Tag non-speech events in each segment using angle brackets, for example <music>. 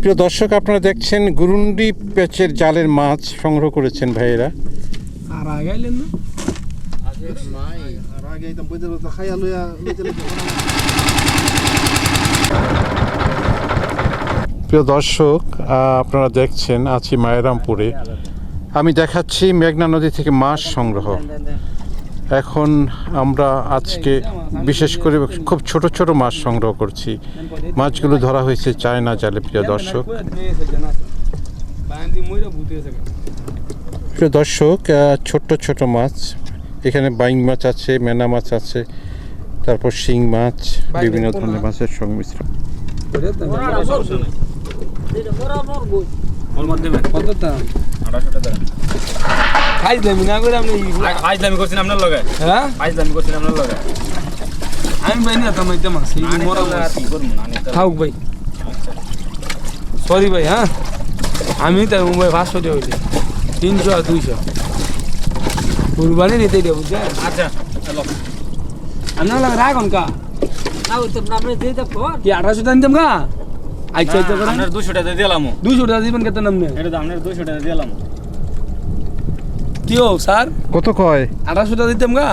প্রিয় দর্শক আপনারা দেখছেন গুরুন্ডি প্যাচের জালের মাছ সংগ্রহ করেছেন ভাইয়েরা। আর আগাইলেন না? প্রিয় দর্শক আপনারা দেখছেন আছি মায়েরামপুরে। আমি দেখাচ্ছি মেঘনা নদী থেকে মাছ সংগ্রহ। এখন আমরা আজকে বিশেষ করে খুব ছোট ছোট মাছ সংগ্রহ করছি। মাছগুলো ধরা হয়েছে চায়না জালে, প্রিয় দর্শক। প্রিয় দর্শক ছোট্ট ছোট মাছ। এখানে বাইং মাছ আছে, মেনা মাছ আছে, তারপর শিং মাছ, বিভিন্ন ধরনের মাছের সংমিশ্রণ। কত দেবি না করে আপনি আইজলামি করছেন আপনার লগে? হ্যাঁ? আইজলামি করছেন আপনার লগে? আমি ভাই না তোমার মাছ এই মরা মাছ। কি করব না থাকুক ভাই। সরি ভাই হ্যাঁ? আমি তাই মুম্বাই পাঁচশো টাকা হইলে তিনশো আর দুইশো। কুরবানি নিতে এটা বুঝছেন? আচ্ছা চলো। আপনার লাগে রাখুন কা? কি আঠারোশো টাকা নিতাম কা? আচ্ছা আচ্ছা দুশো টাকা দিলাম। দুইশো টাকা দিবেন কত নামনে এটা তো আপনার দুশো টাকা দিলাম। কি হো স্যার? কত কয়? আঠারোশো টাকা দিতাম গা।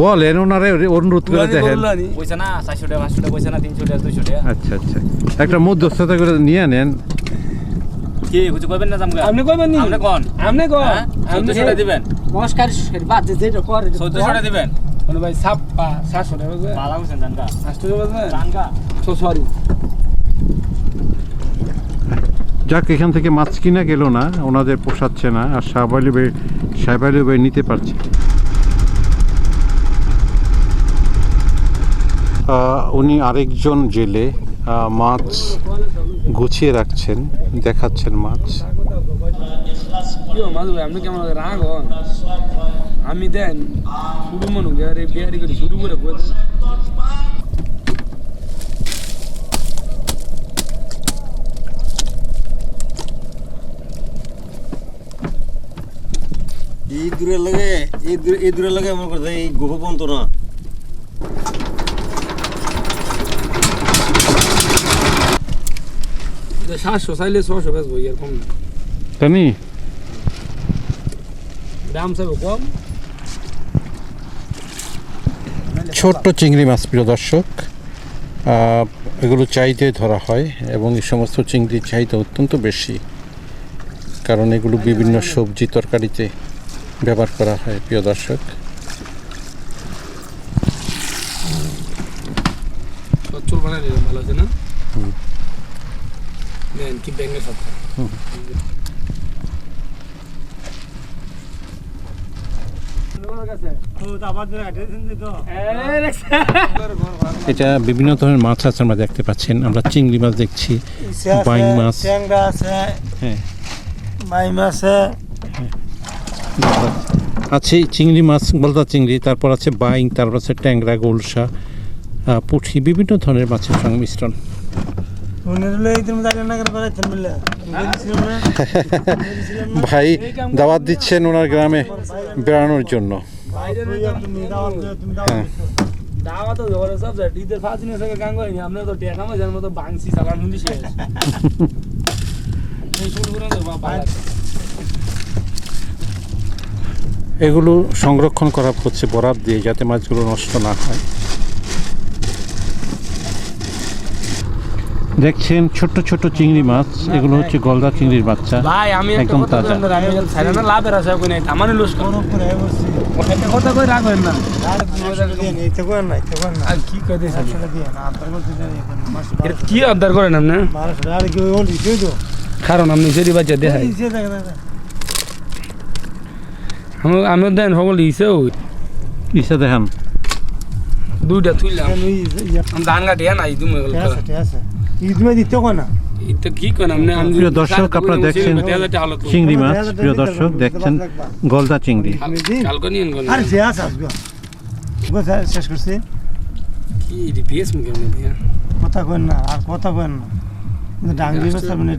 বলেন ওনারে অনুরোধ করে দেখেন। পয়সা না চারশো টাকা পাঁচশো টাকা পয়সা না তিনশো টাকা দুশো টাকা আচ্ছা আচ্ছা। একটা মধ্যস্থতা করে নিয়ে নেন। কি কিছু করবেন না জামগা? আপনি কইবেন নি? আপনি কোন? আপনি কন? হ্যাঁ? আপনি টাকা দিবেন। চোদ্দশো টাকা দিবেন? মানে ভাই সাপ্পা সাতশো টাকা বুঝবে ভালো করছেন জানকা আটশো টাকা বুঝবে জানকা সো সরি। যাক, এখান থেকে মাছ কিনা গেল না, ওনাদের পোষাচ্ছে না, আর সাহেবালি ভাই সাহেবালি ভাই নিতে পারছে উনি আরেকজন জেলে মাছ গুছিয়ে রাখছেন, দেখাচ্ছেন মাছ। আমি দেন, শুরু মনু শুরু করে এই দূরের লাগে এই দূরে এই দূরের লাগে আমার কথা এই গুহ বন্ত না। সাতশো চাইলে ছশো বেচবো এরকম না। জানি। দাম চাইব কম। ছোট্ট চিংড়ি মাছ প্রিয় দর্শক। আহ, এগুলো চাইতে ধরা হয় এবং এই সমস্ত চিংড়ির চাহিদা অত্যন্ত বেশি। কারণ এগুলো বিভিন্ন সবজি তরকারিতে ব্যবহার করা হয় প্রিয় দর্শক। এটা বিভিন্ন ধরনের মাছ আছে আমরা দেখতে পাচ্ছেন। আমরা চিংড়ি মাছ দেখছি বাইং মাছ। আছে হ্যাঁ। মাই আছে। আছে চিংড়ি মাছ গলদা চিংড়ি তারপর আছে বাইং তারপর আছে ট্যাংরা গোলসা পুঁটি বিভিন্ন ধরনের মাছের সংমিশ্রণ। ভাই দাওয়াত দিচ্ছেন ওনার গ্রামে বেড়ানোর জন্য। হ্যাঁ। দাওয়া <laughs> তো <laughs> এগুলো সংরক্ষণ করা হচ্ছে বরাদ দিয়ে যাতে মাছগুলো নষ্ট না হয়। দেখছেন ছোট্ট ছোট চিংড়ি মাছ এগুলো হচ্ছে গলদা চিংড়ির বাচ্চা ভাই একদম তাজা। বললাম, আমি যখন ছাড়া না লাভের আশা করি নাই তামানে লুস করো। একটা কথা কই রাখবেন না। আর কি কই দিয়েছেন এটা কি আবদার করেন আপনি? কারণ আপনি সেটি বাচ্চা দেখাই। আমি আমি দেন সকল ইসেও ইসা দেখান দুইটা তুইলাম আমি ধান কাটি নাই তুমি এটা কি করেন আপনি প্রিয় দর্শক আপনারা দেখছেন চিংড়ি মাছ প্রিয় দর্শক দেখছেন গলদা চিংড়ি কালকে নিয়ে গেল আরে যে আছে শেষ করছি কথা কইন না আর কথা কইন না ডাঙ্গি বেচার মানে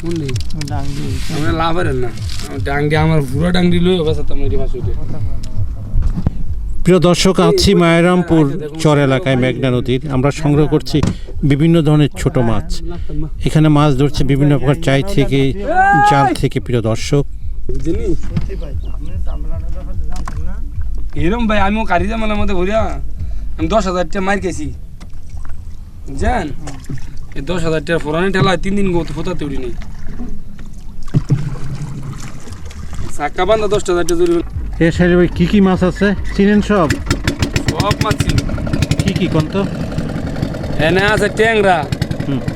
শুনলি? ডাঙ্গি। আমরা না। আমার আমার পুরো আমরা হইতে প্রিয় দর্শক আছি মায়েরামপুর চর এলাকায় মেঘনা নদীর। আমরা সংগ্রহ করছি বিভিন্ন ধরনের ছোট মাছ। এখানে মাছ ধরছে বিভিন্ন প্রকার চাই থেকে জাল থেকে প্রিয় দর্শক। এরম ভাই আমিও কারি জামালার মধ্যে ঘুরিয়া। আমি দশ হাজার টাকা মার খেয়েছি জান এই দশ হাজার টাকা ফোরানি ঠেলা তিন দিন গত ফোতাতে উঠি নেই সাক্কা বান্ধা দশ হাজার টাকা এ সাইডে ভাই কী কী মাছ আছে? চিনেন সব? সব মাছ ছিল কী কী কোন তো? এনে আছে ট্যাংরা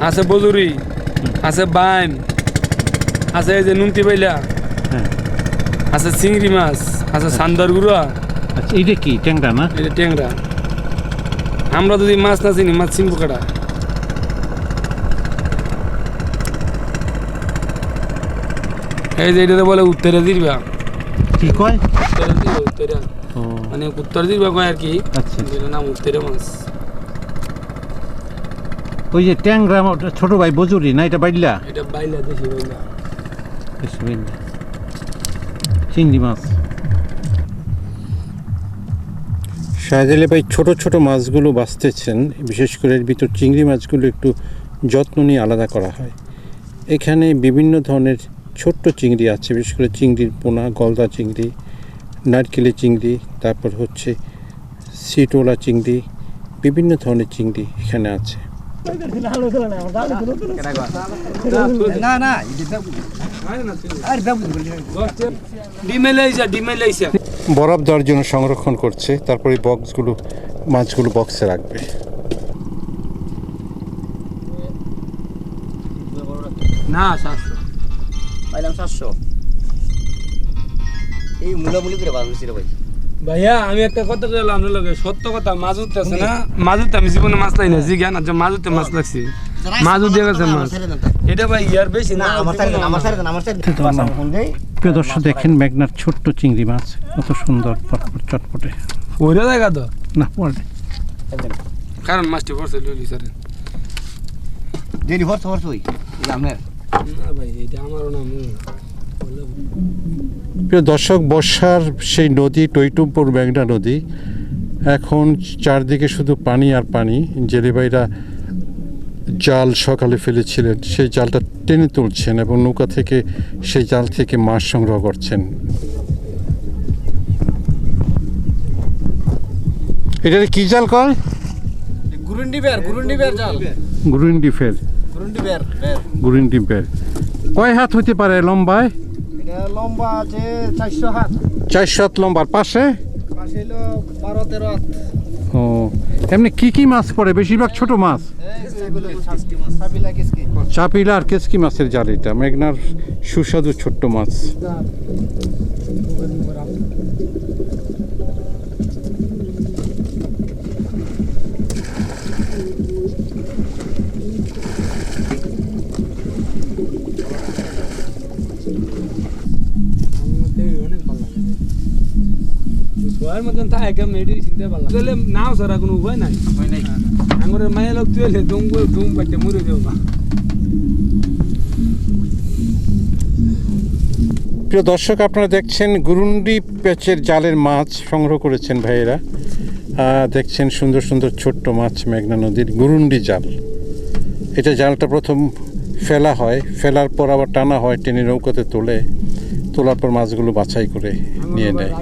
আছে বজুরি আছে বাইম আছে এই যে নুনতি বাইলা হ্যাঁ। আছে চিংড়ি মাছ আছে সান্দার গুড়া। আচ্ছা এইটা কি ট্যাংরা না? এটা ট্যাংরা। আমরা যদি মাছ না চিনি মাছ চিনবো কাটা এই যে এটাতে বলে উত্তরে দিবা কি কয়? উত্তরে দিবা উত্তরে। ও। মানে উত্তর দিবা কয় আর কি? আচ্ছা। এটার নাম উত্তরে মাছ। ওই যে ট্যাংরা ওটা ছোট ভাই বজুরি না এটা বাইলা এটা বাইলা দেশি বাইলা বেশ বাইলা চিংড়ি মাছ। শাহজালে ভাই ছোট ছোট মাছগুলো বাঁচতেছেন বিশেষ করে এর ভিতর চিংড়ি মাছগুলো একটু যত্ন নিয়ে আলাদা করা হয়। এখানে বিভিন্ন ধরনের ছোট্ট চিংড়ি আছে বিশেষ করে চিংড়ির পোনা গলদা চিংড়ি নারকেলের চিংড়ি তারপর হচ্ছে সিটোলা চিংড়ি বিভিন্ন ধরনের চিংড়ি এখানে আছে। বরফ দেওয়ার জন্য সংরক্ষণ করছে তারপরে বক্সগুলো মাছগুলো বক্সে রাখবে। না সাতশো সাতশো। এই মুলামুলি করে বাঁধা হয়েছিল ভাই। ভাইয়া আমি একটা কথা বললাম আপনার লগে সত্য কথা মাছ উঠতে না? মাছ উঠতে আমি জীবনে মাছ লাই না জি জ্ঞান আছে মাছ উঠতে মাছ লাগছে মাছ উঠে গেছে মাছ। এটা ভাই ইয়ার বেশি না? আমার সাইড আমার সাইড আমার সাইড প্রিয় দর্শক দেখেন মেঘনার ছোট্ট চিংড়ি মাছ কত সুন্দর পটপট চটপটে। ওইটা দেখা তো? না পড়ে কারণ মাছটি পড়ছে লইলি স্যার দেরি আপনার না ভাই এটা আমারও নাম প্রিয় দর্শক বর্ষার সেই নদী টৈটুমপুর মেঘনা নদী এখন চারদিকে শুধু পানি আর পানি। জেলেবাইরা জাল সকালে ফেলেছিলেন সেই জালটা টেনে তুলছেন এবং নৌকা থেকে সেই জাল থেকে মাছ সংগ্রহ করছেন। এটা কি জাল কয়? গুরুন্ডি বের গুরুন্ডি বের জাল। গুরিন্ডি ফের বের কয় হাত হইতে পারে লম্বায়? লম্বা আছে চারশো হাত। চারশো হাত লম্বার। পাশে? পাশে বারো তেরো হাত। ও এমনি কি কি মাছ পড়ে? বেশিরভাগ ছোট মাছ। চাপিলা আর কেসকি মাছের জাল এটা। মেঘনার সুস্বাদু ছোট্ট মাছ। সোয়ার মতন তা একদম এটি চিনতে পারলাম তাহলে নাও সারা কোনো উপায় নাই। হয় নাই। আঙুরের মায়ের লোক তুই এলে দুম করে দুম পাইতে মরে যাও না প্রিয় দর্শক আপনারা দেখছেন গুরুন্ডি প্যাচের জালের মাছ সংগ্রহ করেছেন ভাইয়েরা। দেখছেন সুন্দর সুন্দর ছোট্ট মাছ মেঘনা নদীর গুরুন্ডি জাল। এটা জালটা প্রথম ফেলা হয় ফেলার পর আবার টানা হয় টেনে নৌকাতে তোলে তোলার পর মাছগুলো বাছাই করে নিয়ে নেয়।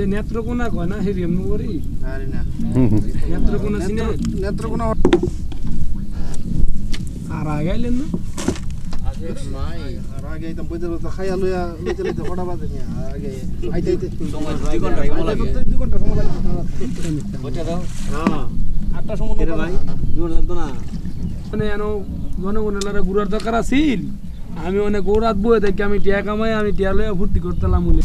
যে নেত্রকোনা কয় না হেরি এমনি করি। নেত্রকোনা সিনে নেত্রকোনা আর আগাইলেন না? আগে একদম বইতে বইতে খাইয়া লইয়া লইতে লইতে কটা বাজে নিয়ে আগে আইতে আইতে। সময় দুই ঘণ্টা কেমন লাগে। দুই ঘণ্টা সময় লাগে। বুঝতে দাও। হ্যাঁ। আটটা সময় কে রে ভাই? দুই ঘণ্টা লাগতো না? মানে এনো জনগণের লড়া ঘুরার দরকার আছিল। আমি অনেক গৌরাত বয়ে দেখি আমি টিয়া কামাই আমি টিয়া লইয়া ফুর্তি করতেলাম বলে।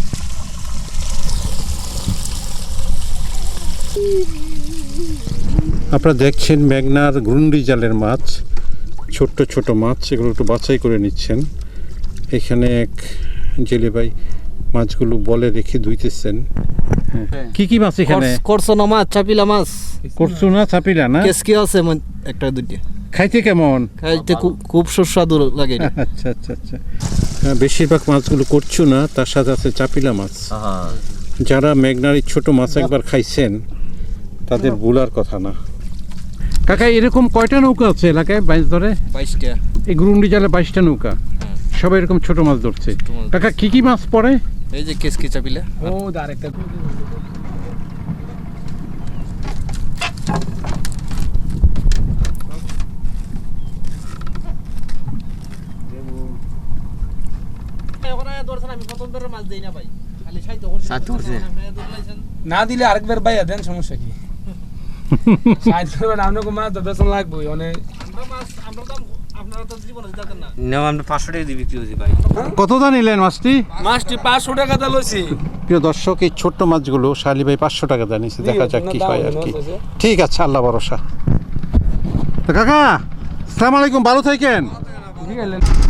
আপনারা দেখছেন মেঘনার গুরুন্ডি জালের মাছ। ছোট্ট ছোট মাছ এগুলো একটু বাছাই করে নিচ্ছেন। এখানে এক জেলে ভাই মাছগুলো বলে রেখে ধুইতেছেন। হ্যাঁ। কি কি মাছ এখানে? করছ না মাছ চাপিলা মাছ। করছ না চাপিলা না? কেসকি আছে একটা দুইটা। খাইতে কেমন? খাইতে খুব সুস্বাদু লাগে আচ্ছা আচ্ছা আচ্ছা। হ্যাঁ, বেশিরভাগ মাছগুলো করছ না তার সাথে আছে চাপিলা মাছ। যারা মেঘনার ছোট মাছ একবার খাইছেন তাদের ভুলার কথা না। কাকা এরকম কয়টা নৌকা আছে এলাকায় বাইশ ধরে? বাইশটা। এই গুরুন্ডি জালে বাইশটা নৌকা। সবাই এরকম ছোট মাছ ধরছে। কাকা কি কি মাছ পড়ে? এই যে কেসকি চাপিলা। ও আরেকটা না দিলে আরেকবার বাইয়া দেন সমস্যা কি? কত দাম নিলেন মাছটি? মাছটি পাঁচশো টাকা দা লইছি। প্রিয় দর্শক এই ছোট্ট মাছগুলো শালি ভাই পাঁচশো টাকা জানিয়েছে দেখা যাক কি হয় আর কি। ঠিক আছে আল্লাহ ভরসা। তো কাকা সালাম আলাইকুম ভালো থাকেন। ঠিক আছে।